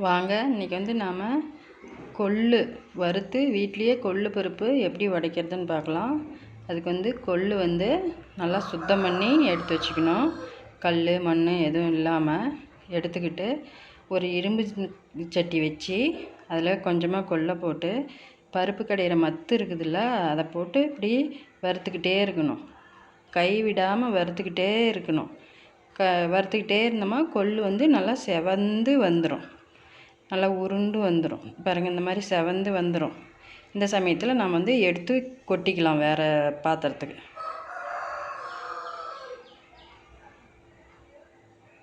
வாங்க இன்றைக்கி வந்து நாம் கொள்ளு வறுத்து வீட்லேயே கொள்ளு பருப்பு எப்படி உடைக்கிறதுன்னு பார்க்கலாம். அதுக்கு வந்து கொள்ளு வந்து நல்லா சுத்தம் பண்ணி எடுத்து வச்சுக்கணும். கல் மண் எதுவும் இல்லாமல் எடுத்துக்கிட்டு ஒரு இரும்பு சட்டி வச்சு அதில் கொஞ்சமாக கொள்ளை போட்டு பருப்பு கடையிற மத்து இருக்குதுல்ல அதை போட்டு இப்படி வறுத்துக்கிட்டே இருக்கணும். கை விடாமல் வறுத்துக்கிட்டே இருக்கணும். க வறுத்துக்கிட்டே இருந்தோமா கொள்ளு வந்து நல்லா செவந்து வந்துடும் நல்லா உருண்டு வந்துடும் பாருங்கள் இந்த மாதிரி செவந்து வந்துடும் இந்த சமயத்தில் நம்ம வந்து எடுத்து கொட்டிக்கலாம் வேறு பாத்திரத்துக்கு.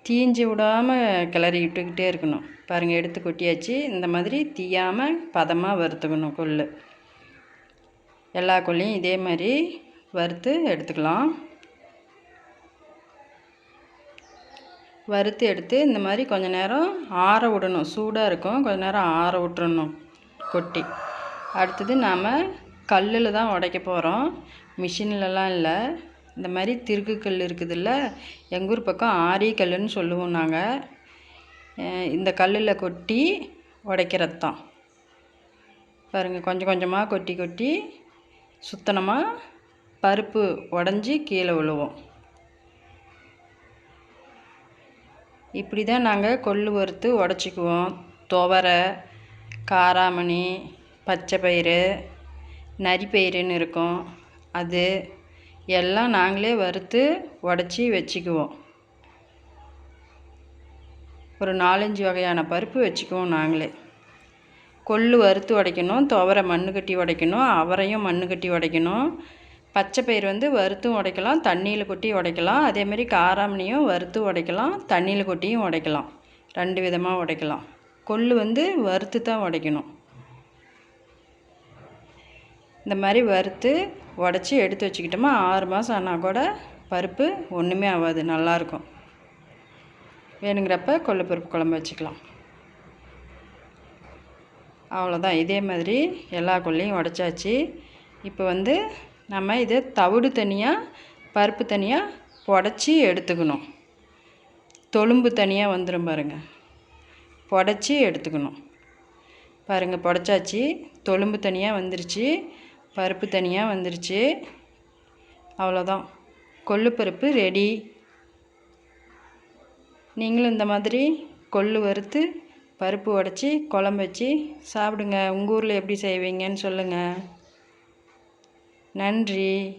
தீஞ்சு விடாமல் கிளறி விட்டுக்கிட்டே இருக்கணும். பாருங்கள் எடுத்து கொட்டியாச்சு. இந்த மாதிரி தீயாமல் பதமாக வறுத்துக்கணும் கொள்ளு. எல்லா கொல்லையும் இதே மாதிரி வறுத்து எடுத்துக்கலாம். வறுத்து எடுத்து இந்த மாதிரி கொஞ்ச நேரம் ஆற விடணும். சூடாக இருக்கும். கொஞ்ச நேரம் ஆற விட்டுறணும். கொட்டி. அடுத்தது நாம் கல்லில் தான் உடைக்க போகிறோம் மிஷின்லலாம் இல்லை. இந்த மாதிரி திருகு கல் இருக்குதுல்ல. எங்கள் ஊர் பக்கம் ஆரி கல்லுன்னு சொல்லுவோம் நாங்கள் இந்த கல்லில் கொட்டி உடைக்கிறது தான். பாருங்கள் கொஞ்சம் கொஞ்சமாக கொட்டி கொட்டி சுத்தனமாக பருப்பு உடஞ்சி கீழே விழுவோம். இப்படி தான் நாங்கள் கொள்ளு வறுத்து உடச்சிக்குவோம். துவரை காராமணி பச்சை பயிறு நரிப்பயிறுன்னு இருக்கும். அது எல்லாம் நாங்களே வறுத்து உடச்சி வச்சுக்குவோம். ஒரு நாலஞ்சு வகையான பருப்பு வச்சுக்குவோம் நாங்களே. கொள்ளு வறுத்து உடைக்கணும் துவரை மண்ணு கட்டி உடைக்கணும் அவரையும் மண்ணு கட்டி உடைக்கணும் பச்சை பயிர் வந்து வறுத்தும் உடைக்கலாம் தண்ணியில் கொட்டி உடைக்கலாம். அதேமாரி காராமணியும் வறுத்து உடைக்கலாம் தண்ணியில் கொட்டியும் உடைக்கலாம். ரெண்டு விதமாக உடைக்கலாம். கொள்ளு வந்து வறுத்து தான் உடைக்கணும். இந்த மாதிரி வறுத்து உடச்சி எடுத்து வச்சுக்கிட்டோமா ஆறு மாதம் ஆனால் கூட பருப்பு ஒன்றுமே ஆகாது நல்லாயிருக்கும் வேணுங்கிறப்ப கொள்ளு பருப்பு குழம்பு வச்சுக்கலாம். அவ்வளோதான் இதே மாதிரி எல்லா கொள்ளையும் உடச்சாச்சு. இப்போ வந்து நம்ம இதை தவிடு தனியாக பருப்பு தனியாக புடச்சி எடுத்துக்கணும். தொழும்பு தனியாக வந்துடும் பாருங்கள் புடச்சி எடுத்துக்கணும். பாருங்கள் புடச்சாச்சு. தொழும்பு தனியாக வந்துருச்சு. பருப்பு தனியாக வந்துருச்சு. அவ்வளோதான். கொள்ளு பருப்பு ரெடி. நீங்களும் இந்த மாதிரி கொள்ளு வறுத்து பருப்பு உடச்சி குழம்பு வச்சு சாப்பிடுங்க. உங்கள் ஊரில் எப்படி செய்வீங்கன்னு சொல்லுங்கள் நன்றி.